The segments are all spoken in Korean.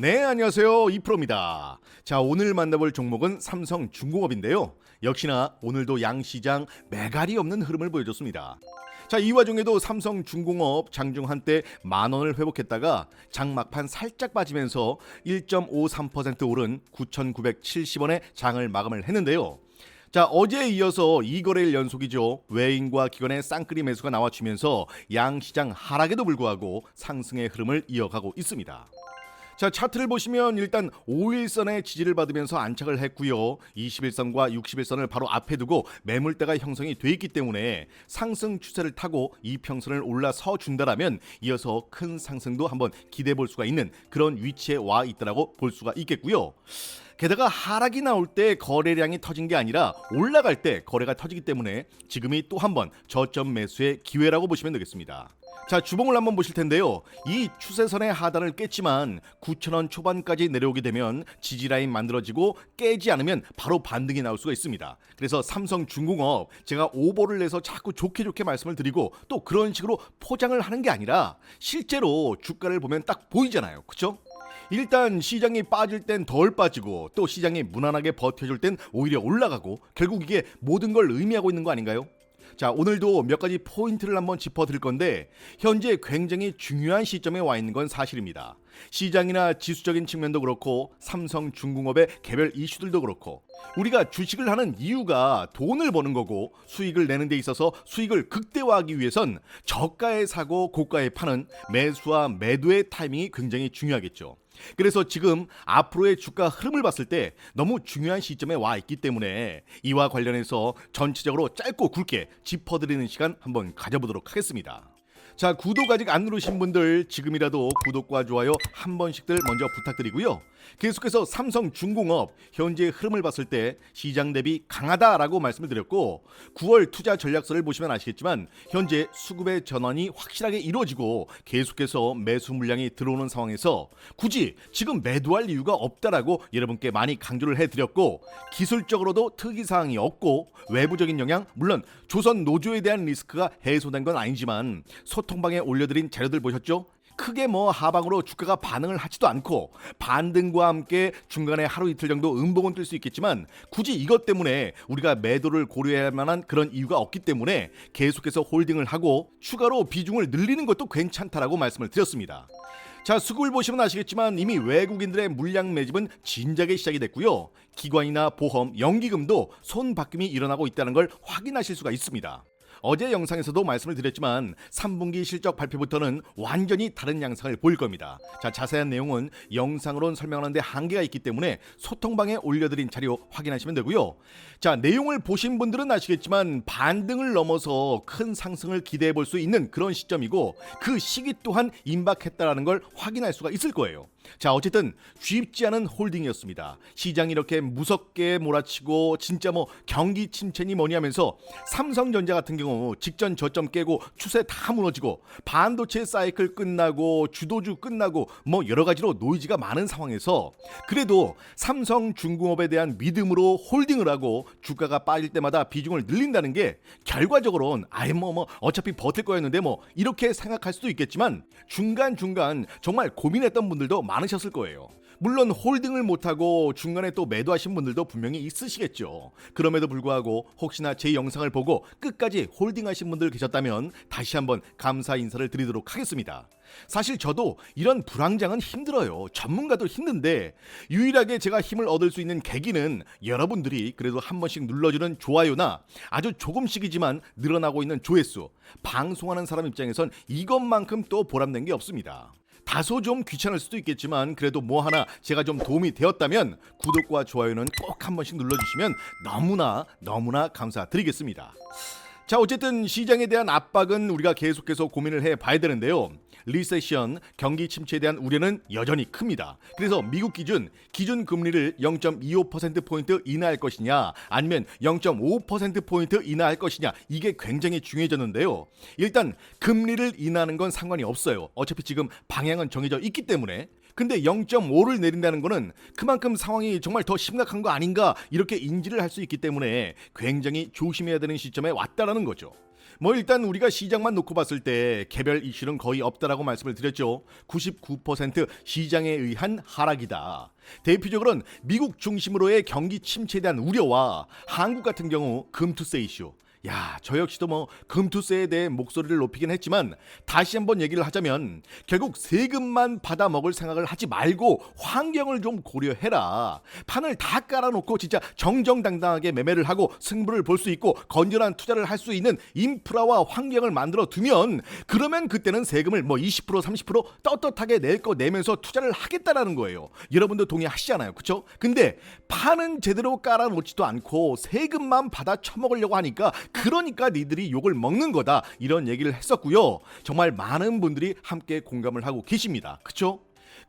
네, 안녕하세요. 이프로입니다. 자, 오늘 만나볼 종목은 삼성 중공업인데요. 역시나 오늘도 양 시장 매갈이 없는 흐름을 보여줬습니다. 자, 이 와중에도 삼성 중공업 장중 한때 만 원을 회복했다가 장 막판 살짝 빠지면서 1.53% 오른 9,970원에 장을 마감을 했는데요. 자 어제에 이어서 이 거래일 연속이죠 외인과 기관의 쌍끌이 매수가 나와주면서 양 시장 하락에도 불구하고 상승의 흐름을 이어가고 있습니다. 자 차트를 보시면 일단 5일선의 지지를 받으면서 안착을 했고요. 21선과 61선을 바로 앞에 두고 매물대가 형성이 돼 있기 때문에 상승 추세를 타고 이평선을 올라서 준다라면 이어서 큰 상승도 한번 기대해 볼 수가 있는 그런 위치에 와 있다라고 볼 수가 있겠고요. 게다가 하락이 나올 때 거래량이 터진 게 아니라 올라갈 때 거래가 터지기 때문에 지금이 또 한번 저점 매수의 기회라고 보시면 되겠습니다. 자 주봉을 한번 보실 텐데요. 이 추세선의 하단을 깼지만 9천원 초반까지 내려오게 되면 지지라인 만들어지고 깨지 않으면 바로 반등이 나올 수가 있습니다. 그래서 삼성중공업 제가 오버를 내서 자꾸 좋게 좋게 말씀을 드리고 또 그런 식으로 포장을 하는 게 아니라 실제로 주가를 보면 딱 보이잖아요. 그렇죠? 일단 시장이 빠질 땐 덜 빠지고 또 시장이 무난하게 버텨줄 땐 오히려 올라가고 결국 이게 모든 걸 의미하고 있는 거 아닌가요? 자 오늘도 몇 가지 포인트를 한번 짚어 드릴 건데 현재 굉장히 중요한 시점에 와 있는 건 사실입니다. 시장이나 지수적인 측면도 그렇고 삼성 중공업의 개별 이슈들도 그렇고 우리가 주식을 하는 이유가 돈을 버는 거고 수익을 내는 데 있어서 수익을 극대화하기 위해선 저가에 사고 고가에 파는 매수와 매도의 타이밍이 굉장히 중요하겠죠. 그래서 지금 앞으로의 주가 흐름을 봤을 때 너무 중요한 시점에 와 있기 때문에 이와 관련해서 전체적으로 짧고 굵게 짚어드리는 시간 한번 가져보도록 하겠습니다. 자 구독 아직 안 누르신 분들 지금이라도 구독과 좋아요 한 번씩들 먼저 부탁드리고요. 계속해서 삼성 중공업 현재 흐름을 봤을 때 시장 대비 강하다라고 말씀을 드렸고 9월 투자 전략서를 보시면 아시겠지만 현재 수급의 전환이 확실하게 이루어지고 계속해서 매수 물량이 들어오는 상황에서 굳이 지금 매도할 이유가 없다라고 여러분께 많이 강조를 해드렸고 기술적으로도 특이 사항이 없고 외부적인 영향 물론 조선 노조에 대한 리스크가 해소된 건 아니지만 방에 올려드린 자료들 보셨죠? 크게 뭐 하방으로 주가가 반응을 하지도 않고 반등과 함께 중간에 하루 이틀 정도 음봉은 뜰 수 있겠지만 굳이 이것 때문에 우리가 매도를 고려할 만한 그런 이유가 없기 때문에 계속해서 홀딩을 하고 추가로 비중을 늘리는 것도 괜찮다라고 말씀을 드렸습니다. 자 수급을 보시면 아시겠지만 이미 외국인들의 물량 매집은 진작에 시작이 됐고요. 기관이나 보험, 연기금도 손바뀜이 일어나고 있다는 걸 확인하실 수가 있습니다. 어제 영상에서도 말씀을 드렸지만 3분기 실적 발표부터는 완전히 다른 양상을 보일 겁니다. 자, 자세한 내용은 영상으로는 설명하는데 한계가 있기 때문에 소통방에 올려드린 자료 확인하시면 되고요. 자, 내용을 보신 분들은 아시겠지만 반등을 넘어서 큰 상승을 기대해 볼 수 있는 그런 시점이고 그 시기 또한 임박했다라는 걸 확인할 수가 있을 거예요. 자, 어쨌든 쉽지 않은 홀딩이었습니다. 시장이 이렇게 무섭게 몰아치고 진짜 뭐 경기 침체니 뭐니 하면서 삼성전자 같은 경우 직전 저점 깨고 추세 다 무너지고 반도체 사이클 끝나고 주도주 끝나고 뭐 여러 가지로 노이즈가 많은 상황에서 그래도 삼성중공업에 대한 믿음으로 홀딩을 하고 주가가 빠질 때마다 비중을 늘린다는 게 결과적으로는 아예 뭐, 뭐 어차피 버틸 거였는데 뭐 이렇게 생각할 수도 있겠지만 중간중간 정말 고민했던 분들도 많으셨을 거예요. 물론 홀딩을 못하고 중간에 또 매도하신 분들도 분명히 있으시겠죠. 그럼에도 불구하고 혹시나 제 영상을 보고 끝까지 홀딩하신 분들 계셨다면 다시 한번 감사 인사를 드리도록 하겠습니다. 사실 저도 이런 불황장은 힘들어요. 전문가도 힘든데 유일하게 제가 힘을 얻을 수 있는 계기는 여러분들이 그래도 한 번씩 눌러주는 좋아요나 아주 조금씩이지만 늘어나고 있는 조회수 방송하는 사람 입장에선 이것만큼 또 보람된 게 없습니다. 다소 좀 귀찮을 수도 있겠지만 그래도 뭐 하나 제가 좀 도움이 되었다면 구독과 좋아요는 꼭 한 번씩 눌러주시면 너무나 너무나 감사드리겠습니다. 자 어쨌든 시장에 대한 압박은 우리가 계속해서 고민을 해 봐야 되는데요. 리세션 경기 침체에 대한 우려는 여전히 큽니다. 그래서 미국 기준 기준 금리를 0.25% 포인트 인하할 것이냐 아니면 0.5% 포인트 인하할 것이냐 이게 굉장히 중요해졌는데요. 일단 금리를 인하하는 건 상관이 없어요. 어차피 지금 방향은 정해져 있기 때문에 근데 0.5를 내린다는 거는 그만큼 상황이 정말 더 심각한 거 아닌가 이렇게 인지를 할 수 있기 때문에 굉장히 조심해야 되는 시점에 왔다라는 거죠. 뭐 일단 우리가 시장만 놓고 봤을 때 개별 이슈는 거의 없다라고 말씀을 드렸죠. 99% 시장에 의한 하락이다. 대표적으로는 미국 중심으로의 경기 침체에 대한 우려와 한국 같은 경우 금투세 이슈. 야, 저 역시도 뭐 금투세에 대해 목소리를 높이긴 했지만 다시 한번 얘기를 하자면 결국 세금만 받아 먹을 생각을 하지 말고 환경을 좀 고려해라. 판을 다 깔아놓고 진짜 정정당당하게 매매를 하고 승부를 볼 수 있고 건전한 투자를 할 수 있는 인프라와 환경을 만들어 두면 그러면 그때는 세금을 뭐 20% 30% 떳떳하게 낼 거 내면서 투자를 하겠다라는 거예요. 여러분도 동의하시잖아요. 그쵸? 근데 판은 제대로 깔아놓지도 않고 세금만 받아 처먹으려고 하니까 그러니까 니들이 욕을 먹는 거다 이런 얘기를 했었고요. 정말 많은 분들이 함께 공감을 하고 계십니다. 그쵸?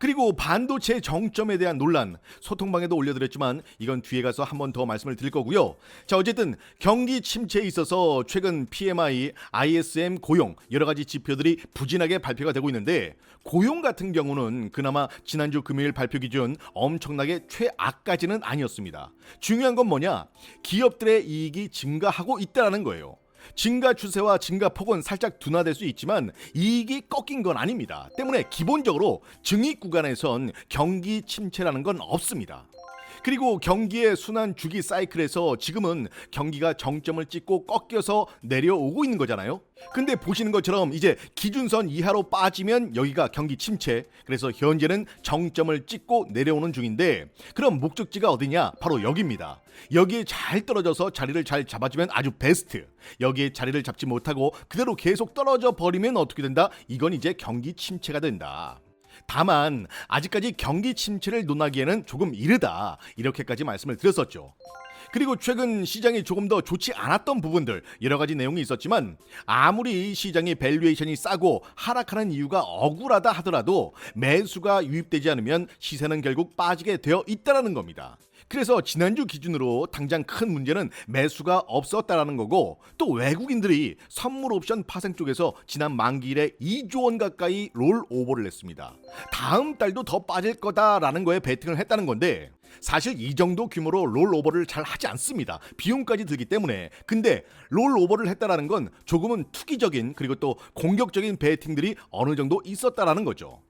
그리고 반도체 정점에 대한 논란 소통방에도 올려드렸지만 이건 뒤에 가서 한 번 더 말씀을 드릴 거고요. 자 어쨌든 경기 침체에 있어서 최근 PMI, ISM 고용 여러 가지 지표들이 부진하게 발표가 되고 있는데 고용 같은 경우는 그나마 지난주 금요일 발표 기준 엄청나게 최악까지는 아니었습니다. 중요한 건 뭐냐? 기업들의 이익이 증가하고 있다는 거예요. 증가 추세와 증가 폭은 살짝 둔화될 수 있지만 이익이 꺾인 건 아닙니다. 때문에 기본적으로 증익 구간에선 경기 침체라는 건 없습니다. 그리고 경기의 순환 주기 사이클에서 지금은 경기가 정점을 찍고 꺾여서 내려오고 있는 거잖아요. 근데 보시는 것처럼 이제 기준선 이하로 빠지면 여기가 경기 침체. 그래서 현재는 정점을 찍고 내려오는 중인데 그럼 목적지가 어디냐? 바로 여기입니다. 여기에 잘 떨어져서 자리를 잘 잡아주면 아주 베스트. 여기에 자리를 잡지 못하고 그대로 계속 떨어져 버리면 어떻게 된다? 이건 이제 경기 침체가 된다. 다만 아직까지 경기 침체를 논하기에는 조금 이르다 이렇게까지 말씀을 드렸었죠. 그리고 최근 시장이 조금 더 좋지 않았던 부분들 여러 가지 내용이 있었지만 아무리 시장의 밸류에이션이 싸고 하락하는 이유가 억울하다 하더라도 매수가 유입되지 않으면 시세는 결국 빠지게 되어 있다라는 겁니다. 그래서 지난주 기준으로 당장 큰 문제는 매수가 없었다라는 거고 또 외국인들이 선물 옵션 파생 쪽에서 지난 만기일에 2조 원 가까이 롤 오버를 했습니다. 다음 달도 더 빠질 거다라는 거에 베팅을 했다는 건데 사실 이 정도 규모로 롤 오버를 잘 하지 않습니다. 비용까지 들기 때문에. 근데 롤 오버를 했다라는 건 조금은 투기적인 그리고 또 공격적인 베팅들이 어느 정도 있었다라는 거죠.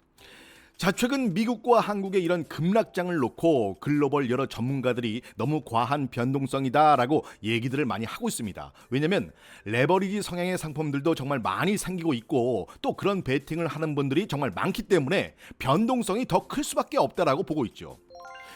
자, 최근 미국과 한국의 이런 급락장을 놓고 글로벌 여러 전문가들이 너무 과한 변동성이다라고 얘기들을 많이 하고 있습니다. 왜냐면 레버리지 성향의 상품들도 정말 많이 생기고 있고 또 그런 베팅을 하는 분들이 정말 많기 때문에 변동성이 더 클 수밖에 없다라고 보고 있죠.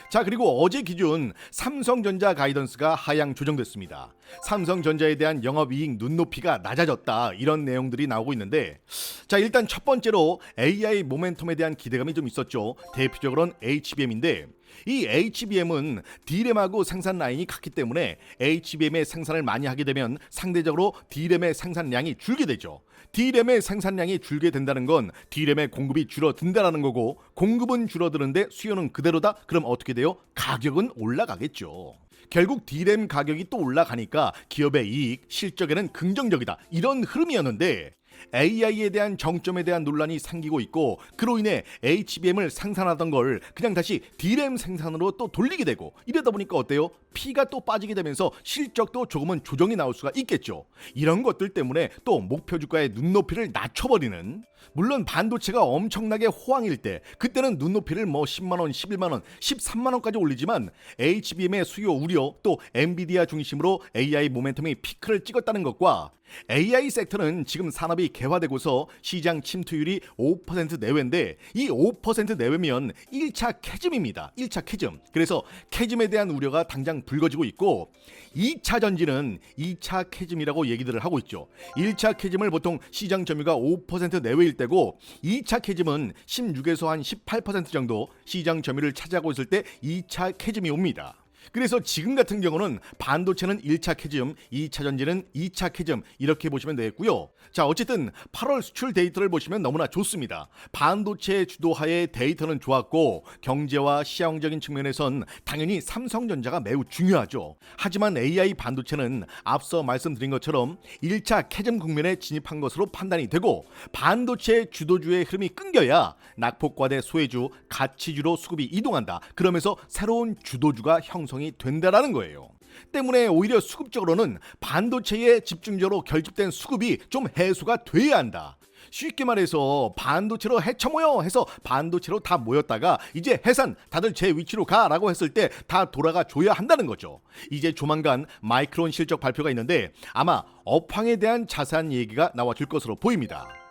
자 그리고 어제 기준 삼성전자 가이던스가 하향 조정됐습니다. 삼성전자에 대한 영업이익 눈높이가 낮아졌다 이런 내용들이 나오고 있는데 자 일단 첫 번째로 AI 모멘텀에 대한 기대감이 좀 있었죠. 대표적으로는 HBM인데 이 HBM은 D램하고 생산 라인이 같기 때문에 HBM의 생산을 많이 하게 되면 상대적으로 D램의 생산량이 줄게 되죠. D램의 생산량이 줄게 된다는 건 D램의 공급이 줄어든다라는 거고 공급은 줄어드는데 수요는 그대로다? 그럼 어떻게 돼요? 가격은 올라가겠죠. 결국 D램 가격이 또 올라가니까 기업의 이익, 실적에는 긍정적이다. 이런 흐름이었는데 AI에 대한 정점에 대한 논란이 생기고 있고 그로 인해 HBM을 생산하던 걸 그냥 다시 D램 생산으로 또 돌리게 되고 이러다 보니까 어때요? 피가 또 빠지게 되면서 실적도 조금은 조정이 나올 수가 있겠죠. 이런 것들 때문에 또 목표 주가의 눈높이를 낮춰버리는 물론 반도체가 엄청나게 호황일 때 그때는 눈높이를 뭐 10만 원, 11만 원, 13만 원까지 올리지만 HBM의 수요 우려 또 엔비디아 중심으로 AI 모멘텀이 피크를 찍었다는 것과 AI 섹터는 지금 산업이 개화되고서 시장 침투율이 5% 내외인데 이 5% 내외면 1차 캐즘입니다. 1차 캐즘. 그래서 캐즘에 대한 우려가 당장 불거지고 있고 2차 전지는 2차 캐즘이라고 얘기들을 하고 있죠. 1차 캐즘을 보통 시장 점유가 5% 내외일 때고 2차 캐즘은 16에서 한 18% 정도 시장 점유를 차지하고 있을 때 2차 캐즘이 옵니다. 그래서 지금 같은 경우는 반도체는 1차 캐즘, 2차 전지는 2차 캐즘 이렇게 보시면 되겠고요. 자, 어쨌든 8월 수출 데이터를 보시면 너무나 좋습니다. 반도체 주도하에 데이터는 좋았고 경제와 시장적인 측면에선 당연히 삼성전자가 매우 중요하죠. 하지만 AI 반도체는 앞서 말씀드린 것처럼 1차 캐즘 국면에 진입한 것으로 판단이 되고 반도체 주도주의 흐름이 끊겨야 낙폭과대 소외주, 가치주로 수급이 이동한다. 그러면서 새로운 주도주가 형성 이 된다라는 거예요. 때문에 오히려 수급적으로는 반도체에 집중적으로 결집된 수급이 좀 해소가 돼야 한다. 쉽게 말해서 반도체로 해쳐 모여 해서 반도체로 다 모였다가 이제 해산 다들 제 위치로 가라고 했을 때 다 돌아가 줘야 한다는 거죠. 이제 조만간 마이크론 실적 발표가 있는데 아마 업황에 대한 자세한 얘기가 나와줄 것으로 보입니다.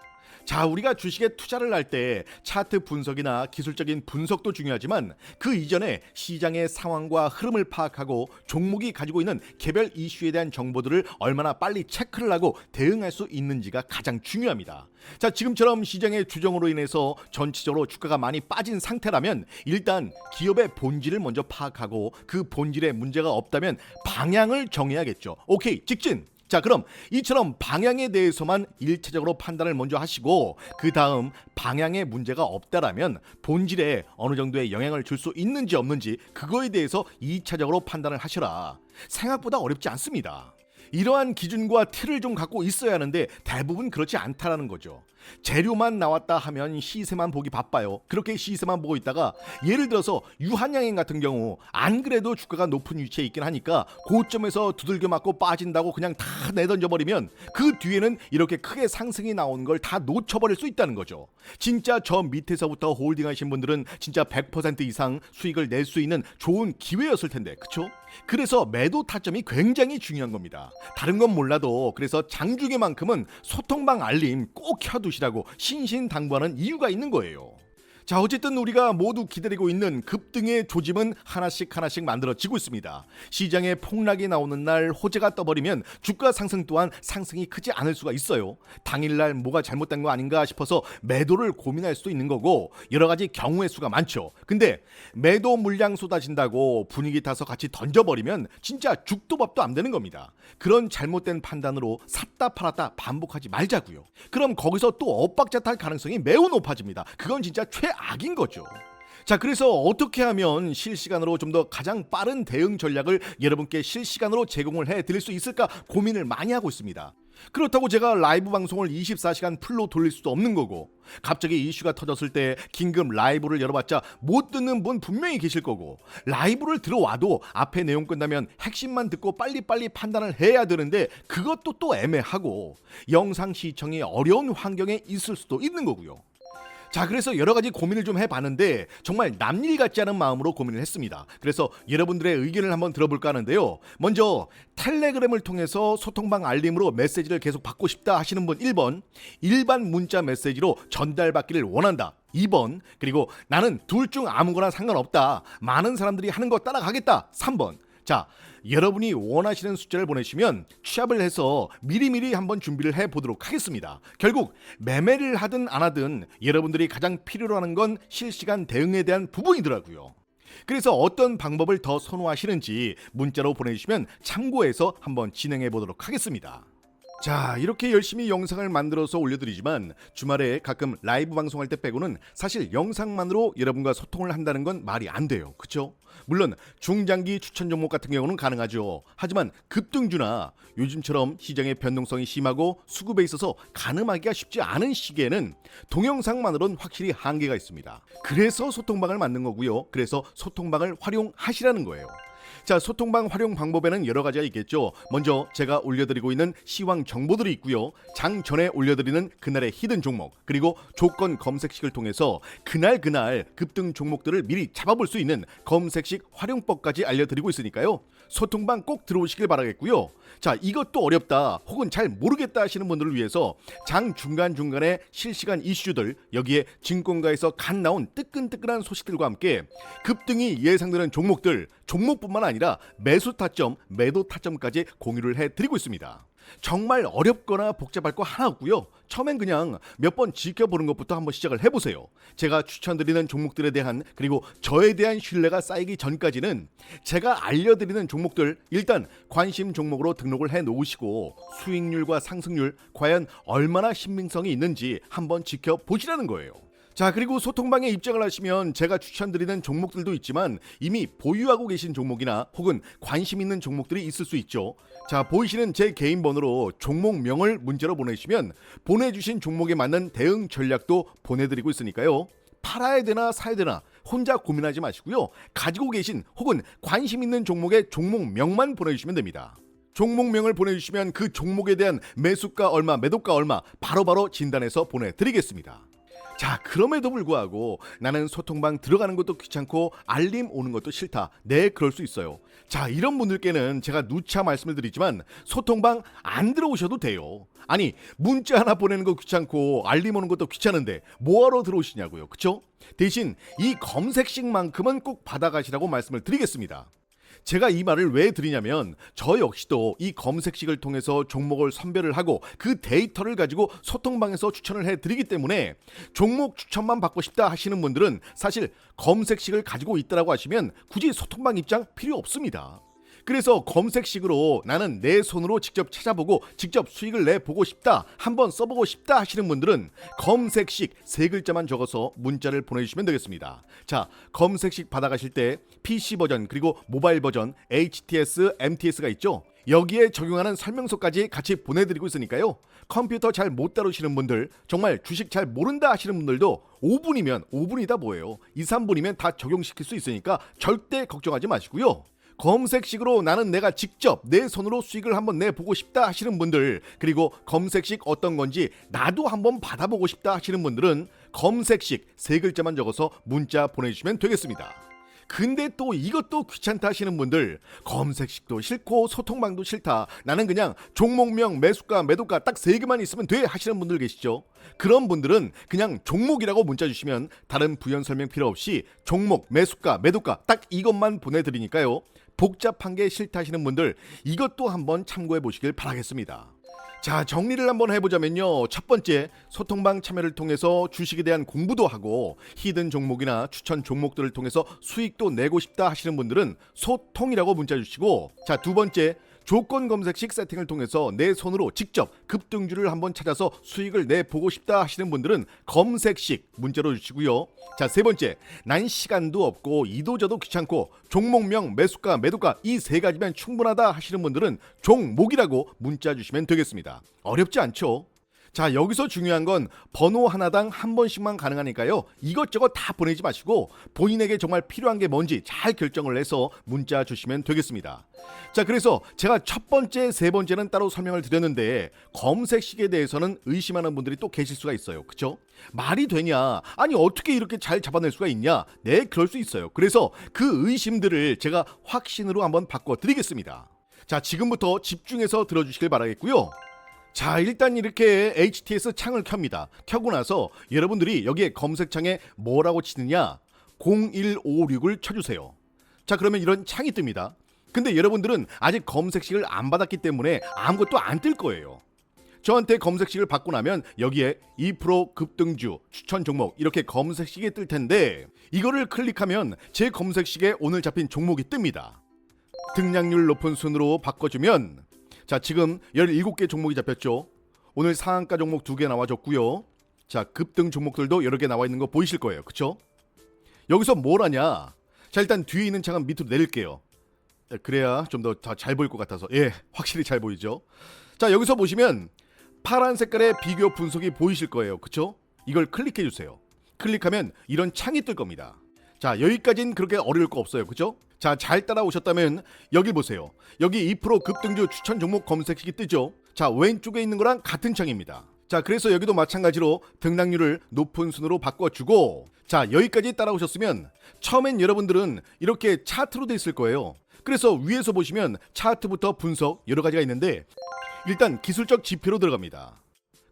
자, 우리가 주식에 투자를 할 때 차트 분석이나 기술적인 분석도 중요하지만 그 이전에 시장의 상황과 흐름을 파악하고 종목이 가지고 있는 개별 이슈에 대한 정보들을 얼마나 빨리 체크를 하고 대응할 수 있는지가 가장 중요합니다. 자, 지금처럼 시장의 주정으로 인해서 전체적으로 주가가 많이 빠진 상태라면 일단 기업의 본질을 먼저 파악하고 그 본질에 문제가 없다면 방향을 정해야겠죠. 오케이, 직진. 자 그럼 이처럼 방향에 대해서만 일차적으로 판단을 먼저 하시고 그 다음 방향에 문제가 없다라면 본질에 어느 정도의 영향을 줄 수 있는지 없는지 그거에 대해서 이차적으로 판단을 하셔라 생각보다 어렵지 않습니다 이러한 기준과 틀을 좀 갖고 있어야 하는데 대부분 그렇지 않다라는 거죠. 재료만 나왔다 하면 시세만 보기 바빠요. 그렇게 시세만 보고 있다가 예를 들어서 유한양행 같은 경우 안 그래도 주가가 높은 위치에 있긴 하니까 고점에서 두들겨 맞고 빠진다고 그냥 다 내던져 버리면 그 뒤에는 이렇게 크게 상승이 나오는 걸 다 놓쳐버릴 수 있다는 거죠. 진짜 저 밑에서부터 홀딩하신 분들은 진짜 100% 이상 수익을 낼 수 있는 좋은 기회였을 텐데, 그쵸? 그래서 매도 타점이 굉장히 중요한 겁니다. 다른 건 몰라도 그래서 장중에만큼은 소통방 알림 꼭 켜두시 라고 신신당부하는 이유가 있는 거예요. 자 어쨌든 우리가 모두 기다리고 있는 급등의 조짐은 하나씩 하나씩 만들어지고 있습니다. 시장에 폭락이 나오는 날 호재가 떠버리면 주가 상승 또한 상승이 크지 않을 수가 있어요. 당일날 뭐가 잘못된 거 아닌가 싶어서 매도를 고민할 수도 있는 거고 여러 가지 경우의 수가 많죠. 근데 매도 물량 쏟아진다고 분위기 타서 같이 던져버리면 진짜 죽도 밥도 안 되는 겁니다. 그런 잘못된 판단으로 샀다 팔았다 반복하지 말자고요. 그럼 거기서 또 엇박자 탈 가능성이 매우 높아집니다. 그건 진짜 최 악인 거죠. 자, 그래서 어떻게 하면 실시간으로 좀 더 가장 빠른 대응 전략을 여러분께 실시간으로 제공을 해 드릴 수 있을까 고민을 많이 하고 있습니다. 그렇다고 제가 라이브 방송을 24시간 풀로 돌릴 수도 없는 거고 갑자기 이슈가 터졌을 때 긴급 라이브를 열어봤자 못 듣는 분 분명히 계실 거고 라이브를 들어와도 앞에 내용 끝나면 핵심만 듣고 빨리빨리 판단을 해야 되는데 그것도 또 애매하고 영상 시청이 어려운 환경에 있을 수도 있는 거고요. 자, 그래서 여러 가지 고민을 좀 해봤는데 정말 남일 같지 않은 마음으로 고민을 했습니다. 그래서 여러분들의 의견을 한번 들어볼까 하는데요. 먼저 텔레그램을 통해서 소통방 알림으로 메시지를 계속 받고 싶다 하시는 분 1번 일반 문자 메시지로 전달받기를 원한다. 2번 그리고 나는 둘 중 아무거나 상관없다. 많은 사람들이 하는 거 따라가겠다. 3번 자, 여러분이 원하시는 숫자를 보내시면 취합을 해서 미리미리 한번 준비를 해 보도록 하겠습니다. 결국 매매를 하든 안 하든 여러분들이 가장 필요로 하는 건 실시간 대응에 대한 부분이더라고요. 그래서 어떤 방법을 더 선호하시는지 문자로 보내주시면 참고해서 한번 진행해 보도록 하겠습니다. 자, 이렇게 열심히 영상을 만들어서 올려드리지만 주말에 가끔 라이브 방송할 때 빼고는 사실 영상만으로 여러분과 소통을 한다는 건 말이 안 돼요. 그쵸? 물론 중장기 추천 종목 같은 경우는 가능하죠. 하지만 급등주나 요즘처럼 시장의 변동성이 심하고 수급에 있어서 가늠하기가 쉽지 않은 시기에는 동영상만으로는 확실히 한계가 있습니다. 그래서 소통방을 만든 거고요. 그래서 소통방을 활용하시라는 거예요. 자, 소통방 활용 방법에는 여러 가지가 있겠죠. 먼저 제가 올려드리고 있는 시황 정보들이 있고요. 장 전에 올려드리는 그날의 히든 종목 그리고 조건 검색식을 통해서 그날 그날 급등 종목들을 미리 잡아볼 수 있는 검색식 활용법까지 알려드리고 있으니까요. 소통방 꼭 들어오시길 바라겠고요. 자, 이것도 어렵다 혹은 잘 모르겠다 하시는 분들을 위해서 장 중간 중간에 실시간 이슈들 여기에 증권가에서 간 나온 뜨끈뜨끈한 소식들과 함께 급등이 예상되는 종목들 종목뿐만 아니라 매수 타점, 매도 타점까지 공유를 해드리고 있습니다. 정말 어렵거나 복잡할 거 하나 없고요. 처음엔 그냥 몇 번 지켜보는 것부터 한번 시작을 해보세요. 제가 추천드리는 종목들에 대한 그리고 저에 대한 신뢰가 쌓이기 전까지는 제가 알려드리는 종목들 일단 관심 종목으로 등록을 해 놓으시고 수익률과 상승률 과연 얼마나 신빙성이 있는지 한번 지켜보시라는 거예요. 자 그리고 소통방에 입장을 하시면 제가 추천드리는 종목들도 있지만 이미 보유하고 계신 종목이나 혹은 관심 있는 종목들이 있을 수 있죠. 자 보이시는 제 개인 번호로 종목명을 문자로 보내시면 보내주신 종목에 맞는 대응 전략도 보내드리고 있으니까요. 팔아야 되나 사야 되나 혼자 고민하지 마시고요. 가지고 계신 혹은 관심 있는 종목의 종목명만 보내주시면 됩니다. 종목명을 보내주시면 그 종목에 대한 매수가 얼마, 매도가 얼마 바로바로 진단해서 보내드리겠습니다. 자, 그럼에도 불구하고 나는 소통방 들어가는 것도 귀찮고 알림 오는 것도 싫다. 네, 그럴 수 있어요. 자, 이런 분들께는 제가 누차 말씀을 드리지만 소통방 안 들어오셔도 돼요. 아니, 문자 하나 보내는 거 귀찮고 알림 오는 것도 귀찮은데 뭐하러 들어오시냐고요. 그쵸? 대신 이 검색식만큼은 꼭 받아가시라고 말씀을 드리겠습니다. 제가 이 말을 왜 드리냐면 저 역시도 이 검색식을 통해서 종목을 선별을 하고 그 데이터를 가지고 소통방에서 추천을 해 드리기 때문에 종목 추천만 받고 싶다 하시는 분들은 사실 검색식을 가지고 있다라고 하시면 굳이 소통방 입장 필요 없습니다. 그래서 검색식으로 나는 내 손으로 직접 찾아보고 직접 수익을 내 보고 싶다, 한번 써보고 싶다 하시는 분들은 검색식 세 글자만 적어서 문자를 보내주시면 되겠습니다. 자, 검색식 받아가실 때 PC 버전 그리고 모바일 버전 HTS, MTS가 있죠. 여기에 적용하는 설명서까지 같이 보내드리고 있으니까요. 컴퓨터 잘 못 다루시는 분들, 정말 주식 잘 모른다 하시는 분들도 5분이면 5분이다 뭐예요. 2, 3분이면 다 적용시킬 수 있으니까 절대 걱정하지 마시고요. 검색식으로 나는 내가 직접 내 손으로 수익을 한번 내보고 싶다 하시는 분들 그리고 검색식 어떤 건지 나도 한번 받아보고 싶다 하시는 분들은 검색식 세 글자만 적어서 문자 보내주시면 되겠습니다. 근데 또 이것도 귀찮다 하시는 분들 검색식도 싫고 소통방도 싫다 나는 그냥 종목명 매수가 매도가 딱 세 개만 있으면 돼 하시는 분들 계시죠 그런 분들은 그냥 종목이라고 문자 주시면 다른 부연 설명 필요 없이 종목 매수가 매도가 딱 이것만 보내드리니까요 복잡한 게 싫다 하시는 분들 이것도 한번 참고해 보시길 바라겠습니다. 자 정리를 한번 해보자면요. 첫 번째 소통방 참여를 통해서 주식에 대한 공부도 하고 히든 종목이나 추천 종목들을 통해서 수익도 내고 싶다 하시는 분들은 소통이라고 문자 주시고 자 두 번째 조건 검색식 세팅을 통해서 내 손으로 직접 급등주를 한번 찾아서 수익을 내 보고 싶다 하시는 분들은 검색식 문자로 주시고요. 자, 세 번째. 난 시간도 없고 이도저도 귀찮고 종목명, 매수가, 매도가 이 세 가지면 충분하다 하시는 분들은 종목이라고 문자 주시면 되겠습니다. 어렵지 않죠? 자, 여기서 중요한 건 번호 하나당 한 번씩만 가능하니까요. 이것저것 다 보내지 마시고 본인에게 정말 필요한 게 뭔지 잘 결정을 해서 문자 주시면 되겠습니다. 자, 그래서 제가 첫 번째, 세 번째는 따로 설명을 드렸는데 검색식에 대해서는 의심하는 분들이 또 계실 수가 있어요. 그쵸? 말이 되냐? 아니, 어떻게 이렇게 잘 잡아낼 수가 있냐? 네, 그럴 수 있어요. 그래서 그 의심들을 제가 확신으로 한번 바꿔 드리겠습니다. 자, 지금부터 집중해서 들어주시길 바라겠고요. 자, 일단 이렇게 HTS 창을 켭니다. 켜고 나서 여러분들이 여기에 검색창에 뭐라고 치느냐? 0156을 쳐주세요. 자, 그러면 이런 창이 뜹니다. 근데 여러분들은 아직 검색식을 안 받았기 때문에 아무것도 안 뜰 거예요. 저한테 검색식을 받고 나면 여기에 2% 급등주, 추천 종목 이렇게 검색식이 뜰 텐데 이거를 클릭하면 제 검색식에 오늘 잡힌 종목이 뜹니다. 등락률 높은 순으로 바꿔주면 자 지금 17개 종목이 잡혔죠. 오늘 상한가 종목 2개 나와줬고요. 자 급등 종목들도 여러 개 나와 있는 거 보이실 거예요. 그쵸? 여기서 뭘 하냐? 자 일단 뒤에 있는 창은 밑으로 내릴게요. 네, 그래야 좀 더 잘 보일 것 같아서 예 확실히 잘 보이죠. 자 여기서 보시면 파란 색깔의 비교 분석이 보이실 거예요. 그쵸? 이걸 클릭해 주세요. 클릭하면 이런 창이 뜰 겁니다. 자 여기까진 그렇게 어려울 거 없어요. 그죠? 자 잘 따라오셨다면 여기 보세요. 여기 2% 급등주 추천 종목 검색식이 뜨죠. 자 왼쪽에 있는 거랑 같은 창입니다. 자 그래서 여기도 마찬가지로 등락률을 높은 순으로 바꿔주고 자 여기까지 따라오셨으면 처음엔 여러분들은 이렇게 차트로 돼 있을 거예요. 그래서 위에서 보시면 차트부터 분석 여러 가지가 있는데 일단 기술적 지표로 들어갑니다.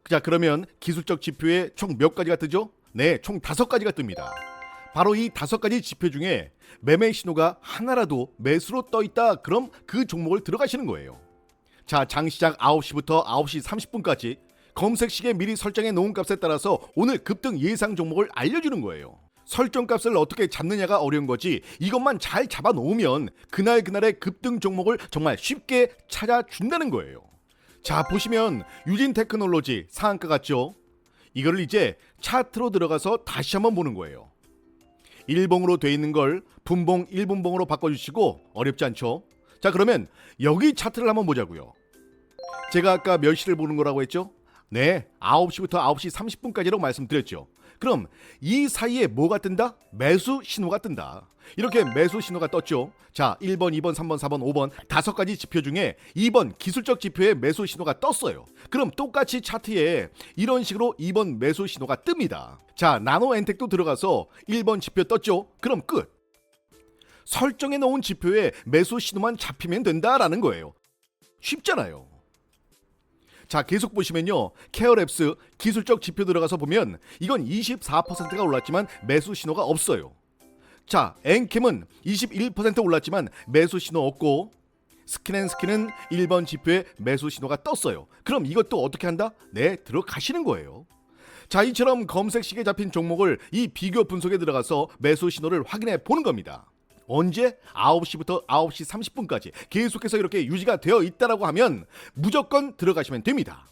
자 그러면 기술적 지표에 총 몇 가지가 뜨죠? 네, 총 다섯 가지가 뜹니다. 바로 이 다섯 가지 지표 중에 매매 신호가 하나라도 매수로 떠 있다. 그럼 그 종목을 들어가시는 거예요. 자, 장 시작 9시부터 9시 30분까지 검색식에 미리 설정해 놓은 값에 따라서 오늘 급등 예상 종목을 알려주는 거예요. 설정 값을 어떻게 잡느냐가 어려운 거지 이것만 잘 잡아 놓으면 그날 그날의 급등 종목을 정말 쉽게 찾아준다는 거예요. 자 보시면 유진 테크놀로지 상한가 같죠? 이거를 이제 차트로 들어가서 다시 한번 보는 거예요. 일봉으로 돼 있는 걸 분봉 1분봉으로 바꿔주시고 어렵지 않죠? 자 그러면 여기 차트를 한번 보자고요. 제가 아까 몇 시를 보는 거라고 했죠? 네, 9시부터 9시 30분까지라고 말씀드렸죠. 그럼 이 사이에 뭐가 뜬다? 매수 신호가 뜬다. 이렇게 매수 신호가 떴죠. 자, 1번, 2번, 3번, 4번, 5번 다섯 가지 지표 중에 2번 기술적 지표에 매수 신호가 떴어요. 그럼 똑같이 차트에 이런 식으로 2번 매수 신호가 뜹니다. 자, 나노 엔텍도 들어가서 1번 지표 떴죠. 그럼 끝. 설정해 놓은 지표에 매수 신호만 잡히면 된다라는 거예요. 쉽잖아요. 자 계속 보시면요. 케어랩스 기술적 지표 들어가서 보면 이건 24%가 올랐지만 매수 신호가 없어요. 자 엔캠은 21% 올랐지만 매수 신호 없고 스킨앤스킨은 1번 지표에 매수 신호가 떴어요. 그럼 이것도 어떻게 한다? 네 들어가시는 거예요. 자 이처럼 검색식에 잡힌 종목을 이 비교 분석에 들어가서 매수 신호를 확인해 보는 겁니다 언제 9시부터 9시 30분까지 계속해서 이렇게 유지가 되어 있다라고 하면 무조건 들어가시면 됩니다.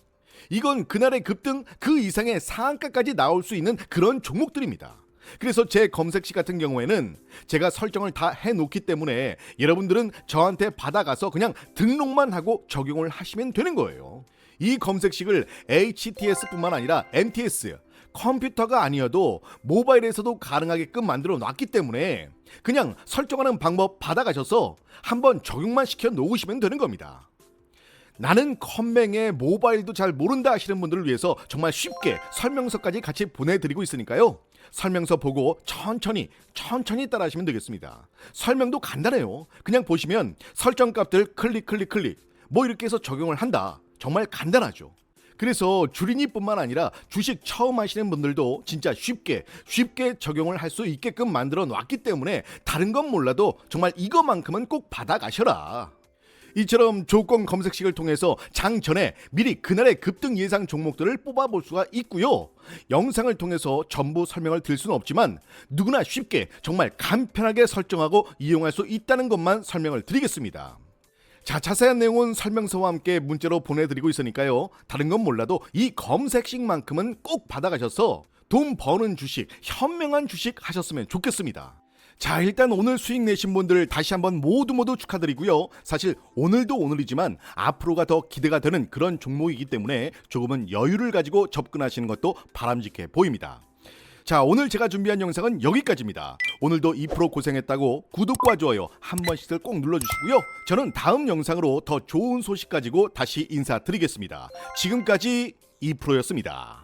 이건 그날의 급등 그 이상의 상한가까지 나올 수 있는 그런 종목들입니다. 그래서 제 검색시 같은 경우에는 제가 설정을 다 해놓기 때문에 여러분들은 저한테 받아가서 그냥 등록만 하고 적용을 하시면 되는 거예요. 이 검색식을 HTS뿐만 아니라 MTS, 컴퓨터가 아니어도 모바일에서도 가능하게끔 만들어 놨기 때문에 그냥 설정하는 방법 받아가셔서 한번 적용만 시켜 놓으시면 되는 겁니다. 나는 컴맹에 모바일도 잘 모른다 하시는 분들을 위해서 정말 쉽게 설명서까지 같이 보내드리고 있으니까요. 설명서 보고 천천히 천천히 따라하시면 되겠습니다. 설명도 간단해요. 그냥 보시면 설정 값들 클릭 클릭 클릭 뭐 이렇게 해서 적용을 한다. 정말 간단하죠. 그래서 주린이뿐만 아니라 주식 처음 하시는 분들도 진짜 쉽게 쉽게 적용을 할 수 있게끔 만들어 놨기 때문에 다른 건 몰라도 정말 이것만큼은 꼭 받아가셔라. 이처럼 조건 검색식을 통해서 장 전에 미리 그날의 급등 예상 종목들을 뽑아볼 수가 있고요. 영상을 통해서 전부 설명을 드릴 수는 없지만 누구나 쉽게 정말 간편하게 설정하고 이용할 수 있다는 것만 설명을 드리겠습니다. 자, 자세한 내용은 설명서와 함께 문자로 보내드리고 있으니까요. 다른 건 몰라도 이 검색식만큼은 꼭 받아가셔서 돈 버는 주식, 현명한 주식 하셨으면 좋겠습니다. 자, 일단 오늘 수익 내신 분들 다시 한번 모두 모두 축하드리고요. 사실 오늘도 오늘이지만 앞으로가 더 기대가 되는 그런 종목이기 때문에 조금은 여유를 가지고 접근하시는 것도 바람직해 보입니다. 자, 오늘 제가 준비한 영상은 여기까지입니다. 오늘도 2% 고생했다고 구독과 좋아요 한 번씩들 꼭 눌러주시고요. 저는 다음 영상으로 더 좋은 소식 가지고 다시 인사드리겠습니다. 지금까지 2%였습니다.